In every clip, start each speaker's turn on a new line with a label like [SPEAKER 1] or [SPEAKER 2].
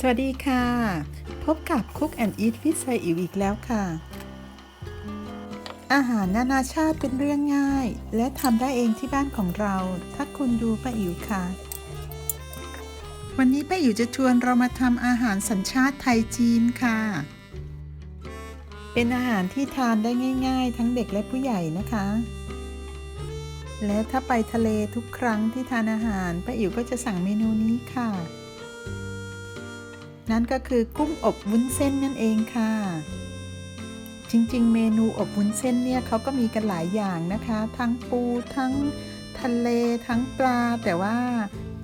[SPEAKER 1] สวัสดีค่ะ พบกับ Cook and Eat ฟิตไซอิ๋วอีกแล้วค่ะ อาหารนานาชาติเป็นเรื่องง่าย และทำได้เองที่บ้านของเรา ถ้าคุณดูป้าอิ๋วค่ะ วันนี้ป้าอิ๋วจะชวนเรามาทำอาหารสัญชาติไทยจีนค่ะ เป็นอาหารที่ทานได้ง่าย ๆ ทั้งเด็กและผู้ใหญ่นะคะและถ้าไปทะเลทุกครั้งที่ทานอาหารป้าอิ๋วก็จะสั่งเมนูนี้ค่ะ นั่นก็คือกุ้งอบวุ้นเส้นนั่นเองค่ะ จริงๆ เมนูอบวุ้นเส้นเนี่ยเขาก็มีกันหลายอย่างนะคะ ทั้งปูทั้งทะเลทั้งปลา แต่ว่า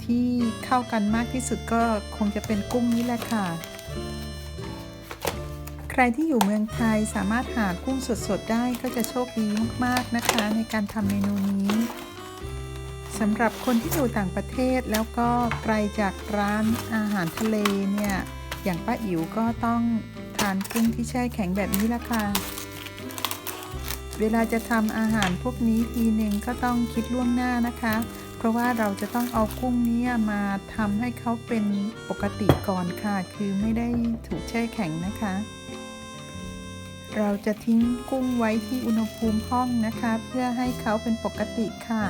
[SPEAKER 1] ที่เข้ากันมากที่สุดก็คงจะเป็นกุ้งนี่แหละค่ะ ใครที่อยู่เมืองไทยสามารถหากุ้งสดๆได้ก็จะโชคดีมากๆนะคะ ในการทำเมนูนี้ สำหรับคนที่อยู่ต่างประเทศแล้วก็ไกลจากร้านอาหารทะเลเนี่ยอย่างป้าอิ๋วก็ต้องทานกุ้งที่แช่แข็งแบบนี้ละค่ะ เวลาจะทำอาหารพวกนี้ทีหนึ่งก็ต้องคิดล่วงหน้านะคะ เพราะว่าเราจะต้องเอากุ้งนี้มาทำให้เขาเป็นปกติก่อนค่ะ คือไม่ได้ถูกแช่แข็งนะคะ เราจะทิ้งกุ้งไว้ที่อุณหภูมิห้องนะคะ เพื่อให้เขาเป็นปกติค่ะ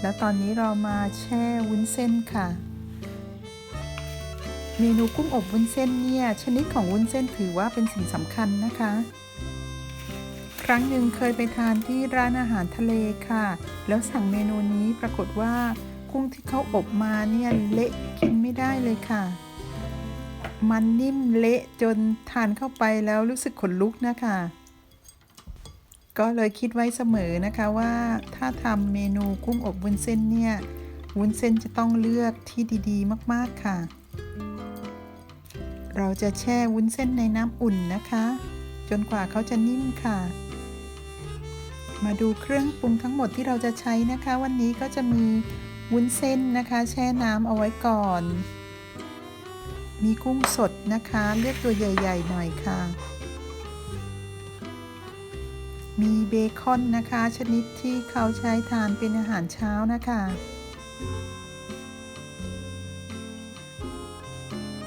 [SPEAKER 1] แล้วตอนนี้เรามาแช่วุ้นเส้นค่ะ เมนูกุ้งอบวุ้นเส้นเนี่ย ชนิดของวุ้นเส้นถือว่าเป็นสิ่งสำคัญนะคะ ครั้งหนึ่งเคยไปทานที่ร้านอาหารทะเลค่ะ แล้วสั่งเมนูนี้ปรากฏว่ากุ้งที่เขาอบมาเนี่ยเละกินไม่ได้เลยค่ะ มันนิ่มเละจนทานเข้าไปแล้วรู้สึกขนลุกนะคะ ก็เลยคิดไว้เสมอนะคะว่าถ้าทำเมนูกุ้งอบวุ้นเส้นเนี่ยวุ้นเส้นจะต้องเลือกที่ดีๆ มากๆค่ะ เราจะแช่วุ้นเส้นในน้ำอุ่นนะคะ จนกว่าเขาจะนิ่มค่ะ มาดูเครื่องปรุงทั้งหมดที่เราจะใช้นะคะ วันนี้ก็จะมีวุ้นเส้นนะคะ แช่น้ำเอาไว้ก่อน มีกุ้งสดนะคะ เลือกตัวใหญ่ ๆ หน่อยค่ะ มีเบคอนนะคะ ชนิดที่เขาใช้ทานเป็นอาหารเช้านะคะ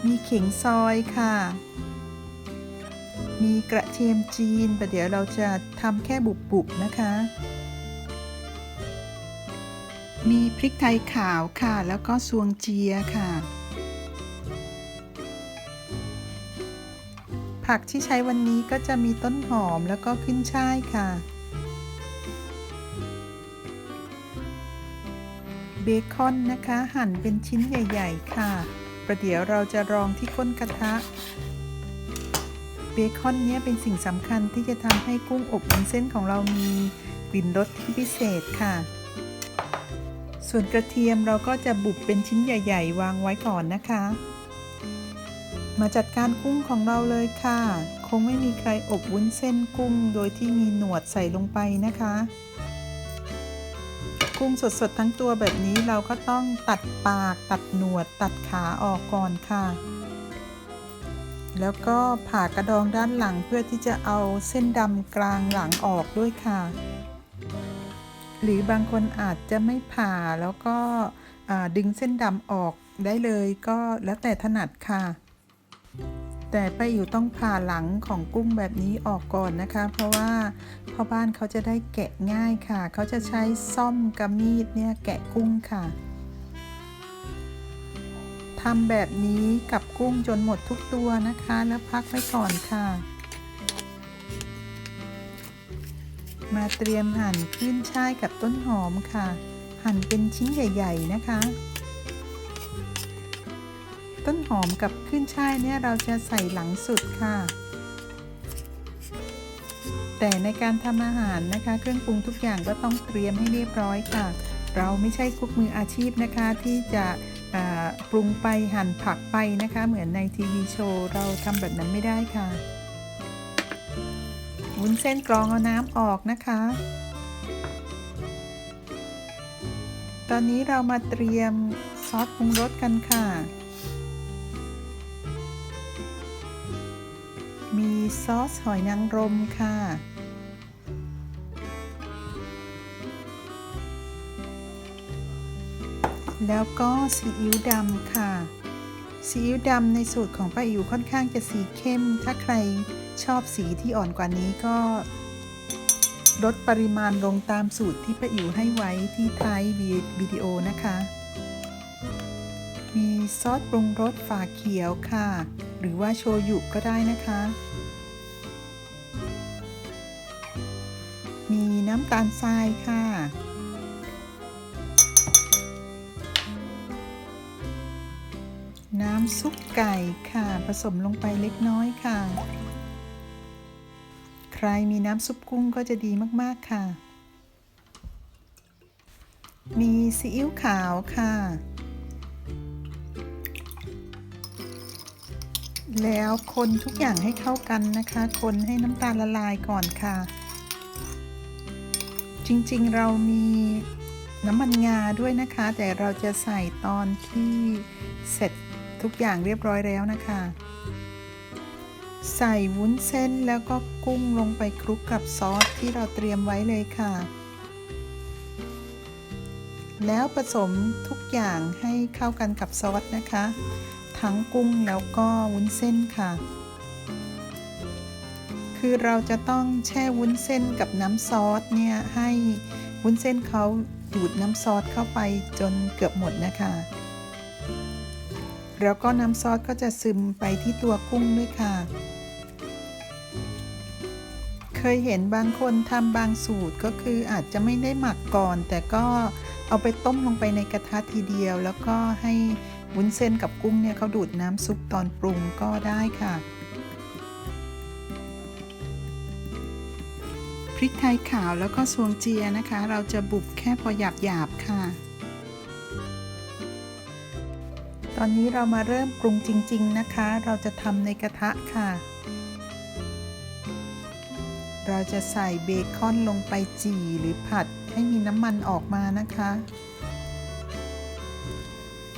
[SPEAKER 1] มีเข่งซอยค่ะ มีกระเทียมจีนประเดี๋ยวเราจะทำแค่บุบๆนะคะ มีพริกไทยขาวค่ะ แล้วก็ซวงเจียค่ะ ผักที่ใช้วันนี้ก็จะมีต้นหอมแล้วก็ขึ้นช่ายค่ะ เบคอนนะคะหั่นเป็นชิ้นใหญ่ ๆ ค่ะ ประเดี๋ยวเราจะรองที่ก้นกระทะ เบคอนเนี้ยเป็นสิ่งสำคัญที่จะทำให้กุ้งอบวุ้นเส้นของเรามีกลิ่นรสที่พิเศษค่ะ ส่วนกระเทียมเราก็จะบุบเป็นชิ้นใหญ่ ๆ วางไว้ก่อนนะคะ มาจัดการกุ้งของเราเลยค่ะ คงไม่มีใครอบวุ้นเส้นกุ้งโดยที่มีหนวดใส่ลงไปนะคะ กุ้งสดๆทั้งตัวแบบนี้เราก็ต้องตัดปากตัดหนวดตัดขาออกก่อนค่ะ แล้วก็ผ่ากระดองด้านหลังเพื่อที่จะเอาเส้นดำกลางหลังออกด้วยค่ะ หรือบางคนอาจจะไม่ผ่าแล้วก็ดึงเส้นดำออกได้เลยก็แล้วแต่ถนัดค่ะ แต่ป้าอิ๋วต้องผ่าหลังของกุ้งแบบนี้ออกก่อนนะคะ เพราะว่าพ่อบ้านเขาจะได้แกะง่ายค่ะ เขาจะใช้ซ่อมกับมีดเนี่ยแกะกุ้งค่ะทำแบบนี้กับกุ้งจนหมดทุกตัวนะคะ แล้วพักไว้ก่อนค่ะ มาเตรียมหั่นขึ้นช่ายกับต้นหอมค่ะ หั่นเป็นชิ้นใหญ่ ๆ นะคะ ต้นหอมกับขึ้นช่ายเนี่ยเราจะใส่หลังสุดค่ะ แต่ในการทำอาหารนะคะ เครื่องปรุงทุกอย่างก็ต้องเตรียมให้เรียบร้อยค่ะ เราไม่ใช่คุกมืออาชีพนะคะที่จะปรุงไปหั่นผักไปนะคะ เหมือนในทีวีโชว์เราทำแบบนั้นไม่ได้ค่ะวุ้นเส้นกรองเอาน้ำออกนะคะ ตอนนี้เรามาเตรียมซอสปรุงรสกันค่ะ มีซอสหอยนางรมค่ะ แล้วก็ซีอิ๊วดำค่ะ ซีอิ๊วดำในสูตรของป้าอิ๋วค่อนข้างจะสีเข้ม ถ้าใครชอบสีที่อ่อนกว่านี้ก็ ลดปริมาณลงตามสูตรที่ป้าอิ๋วให้ไว้ที่ท้ายวิดีโอนะคะ ซอสปรุงรสฝาเขียวค่ะ หรือว่าโชยุก็ได้นะคะ มีน้ำตาลทรายค่ะน้ำซุปไก่ค่ะ ผสมลงไปเล็กน้อยค่ะ ใครมีน้ำซุปกุ้งก็จะดีมากๆค่ะ มีซีอิ๊วขาวค่ะ แล้วคนทุกอย่างให้เข้ากันนะคะ คนให้น้ำตาลละลายก่อนค่ะ จริงๆเรามีน้ำมันงาด้วยนะคะ แต่เราจะใส่ตอนที่เสร็จทุกอย่างเรียบร้อยแล้วนะคะ ใส่วุ้นเส้นแล้วก็กุ้งลงไปคลุกกับซอสที่เราเตรียมไว้เลยค่ะ แล้วผสมทุกอย่างให้เข้ากันกับซอสนะคะ ทั้งกุ้งแล้วก็วุ้นเส้นค่ะ คือเราจะต้องแช่วุ้นเส้นกับน้ำซอสเนี่ยให้วุ้นเส้นเขาดูดน้ำซอสเข้าไปจนเกือบหมดนะคะ แล้วก็น้ำซอสก็จะซึมไปที่ตัวกุ้งด้วยค่ะ เคยเห็นบางคนทำบางสูตรก็คืออาจจะไม่ได้หมักก่อน แต่ก็เอาไปต้มลงไปในกระทะทีเดียว แล้วก็ให้ วุ้นเส้นกับกุ้งเนี่ยเขาดูดน้ำซุปตอนปรุงก็ได้ค่ะ พริกไทยขาวแล้วก็ซวงเจียนะคะ เราจะบุบแค่พอหยาบหยาบๆค่ะ ตอนนี้เรามาเริ่มปรุงจริง ๆนะคะ เราจะทำในกระทะค่ะ เราจะใส่เบคอนลงไปจี่หรือผัดให้มีน้ำมันออกมานะคะ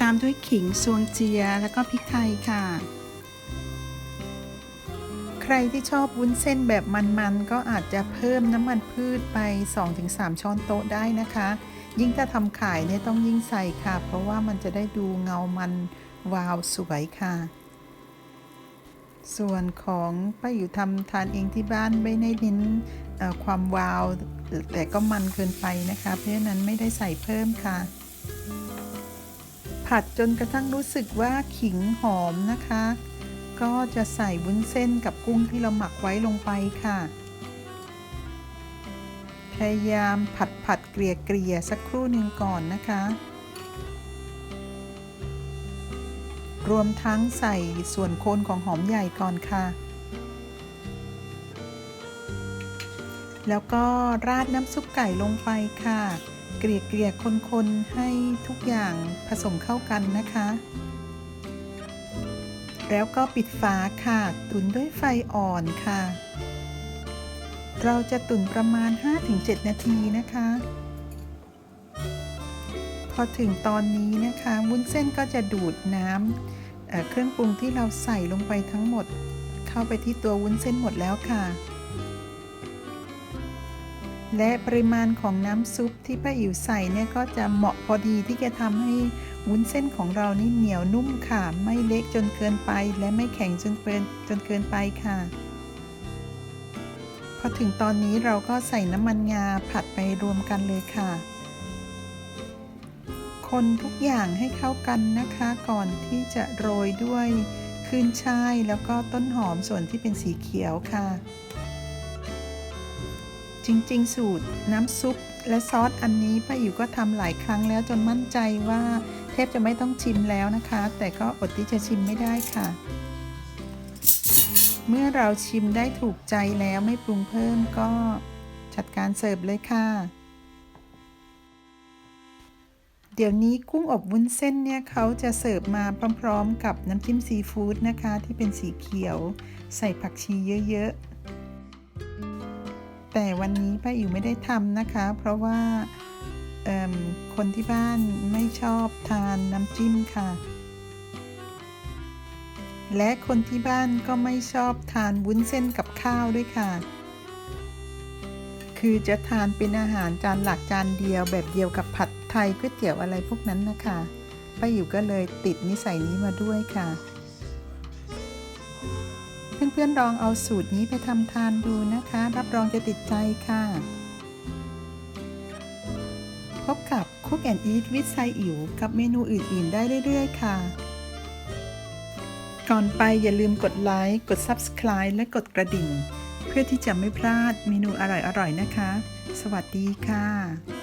[SPEAKER 1] ตามด้วยขิงซวงเจีย แล้วก็พริกไทยค่ะ ใครที่ชอบวุ้นเส้นแบบมันๆ ก็อาจจะเพิ่มน้ำมันพืชไป 2-3 ช้อนโต๊ะได้นะคะ ยิ่งถ้าทำขายเนี่ยต้องยิ่งใส่ค่ะ เพราะว่ามันจะได้ดูเงามันวาวสวยค่ะ ส่วนของป้าอยู่ทำทานเองที่บ้านไม่ได้เน้นความวาว แต่ก็มันเกินไปนะคะ เพราะฉะนั้นไม่ได้ใส่เพิ่มค่ะ ผัดจนกระทั่งรู้สึกว่าขิงหอมนะคะ ก็จะใส่วุ้นเส้นกับกุ้งที่เราหมักไว้ลงไปค่ะ พยายามผัดผัดเกลี่ยเกลี่ยสักครู่หนึ่งก่อนนะคะ รวมทั้งใส่ส่วนโคนของหอมใหญ่ก่อนค่ะ แล้วก็ราดน้ำซุปไก่ลงไปค่ะ เกลี่ยเกลี่ยคนๆให้ทุกอย่างผสมเข้ากันนะคะ แล้วก็ปิดฝาค่ะ ตุ๋นด้วยไฟอ่อนค่ะ เราจะตุ๋นประมาณ 5-7 นาทีนะคะ พอถึงตอนนี้นะคะวุ้นเส้นก็จะดูดน้ำเเครื่องปรุงที่เราใส่ลงไปทั้งหมด เข้าไปที่ตัววุ้นเส้นหมดแล้วค่ะ และปริมาณของน้ำซุปที่ป้าอิ๋วใส่เนี่ยก็จะเหมาะพอดีที่จะทำให้วุ้นเส้นของเรานี่เหนียวนุ่มค่ะ ไม่เละจนเกินไป และไม่แข็งจนเกินจนเกินไปค่ะ พอถึงตอนนี้เราก็ใส่น้ำมันงาผัดไปรวมกันเลยค่ะ คนทุกอย่างให้เข้ากันนะคะก่อนที่จะโรยด้วยขึ้นช่ายแล้วก็ต้นหอมส่วนที่เป็นสีเขียวค่ะ จริงๆ สูตรน้ำซุปและซอสอันนี้ป้าอิ๋วก็ทำหลายครั้งแล้วจนมั่นใจว่าแทบจะไม่ต้องชิมแล้วนะคะ แต่ก็อดที่จะชิมไม่ได้ค่ะ เมื่อเราชิมได้ถูกใจแล้วไม่ปรุงเพิ่มก็จัดการเสิร์ฟเลยค่ะ เดี๋ยวนี้กุ้งอบวุ้นเส้นเนี่ยเขาจะเสิร์ฟมาพร้อม ๆ กับน้ำจิ้มซีฟู้ดนะคะ ที่เป็นสีเขียว ใส่ผักชีเยอะ ๆ แต่วันนี้ป้าอิ๋วไม่ได้ทำนะคะ เพราะว่าคนที่บ้านไม่ชอบทานน้ำจิ้มค่ะ และคนที่บ้านก็ไม่ชอบทานวุ้นเส้นกับข้าวด้วยค่ะ คือจะทานเป็นอาหารจานหลักจานเดียวแบบเดียวกับผัดไทยก๋วยเตี๋ยวอะไรพวกนั้นนะคะป้าอิ๋วก็เลยติดนิสัยนี้มาด้วยค่ะ เพื่อนๆลองเอาสูตรนี้ไปทำทานดูนะคะ รับรองจะติดใจค่ะ พบกับ Cook and Eat with ไซอิ๋วกับเมนูอื่นๆ ได้เรื่อยๆ ค่ะ ก่อนไปอย่าลืมกดไลค์ กด Subscribe และกดกระดิ่ง เพื่อที่จะไม่พลาดเมนูอร่อยๆ นะคะ สวัสดีค่ะ